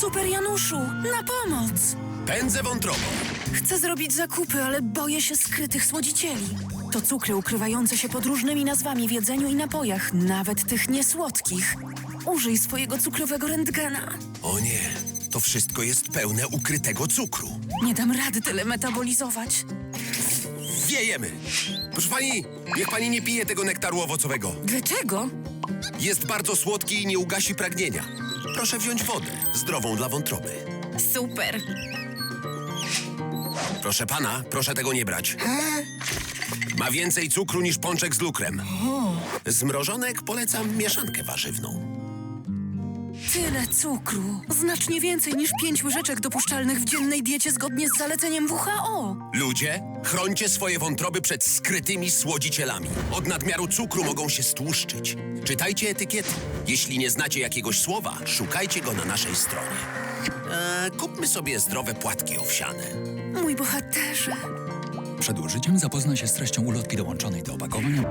Super Januszu, na pomoc! Pędzę wątrobą. Chcę zrobić zakupy, ale boję się skrytych słodzicieli. To cukry ukrywające się pod różnymi nazwami w jedzeniu i napojach, nawet tych niesłodkich. Użyj swojego cukrowego rentgena. O nie, to wszystko jest pełne ukrytego cukru. Nie dam rady tyle metabolizować. Wiejemy. Proszę pani, niech pani nie pije tego nektaru owocowego. Dlaczego? Jest bardzo słodki i nie ugasi pragnienia. Proszę wziąć wodę, zdrową dla wątroby. Super. Proszę pana, proszę tego nie brać. Ma więcej cukru niż pączek z lukrem. Z mrożonek polecam mieszankę warzywną. Tyle cukru. Znacznie więcej niż pięć łyżeczek dopuszczalnych w dziennej diecie zgodnie z zaleceniem WHO. Ludzie, chrońcie swoje wątroby przed skrytymi słodzicielami. Od nadmiaru cukru mogą się stłuszczyć. Czytajcie etykiety. Jeśli nie znacie jakiegoś słowa, szukajcie go na naszej stronie. E, kupmy sobie zdrowe płatki owsiane. Mój bohaterze. Przed użyciem zapoznaj się z treścią ulotki dołączonej do opakowania.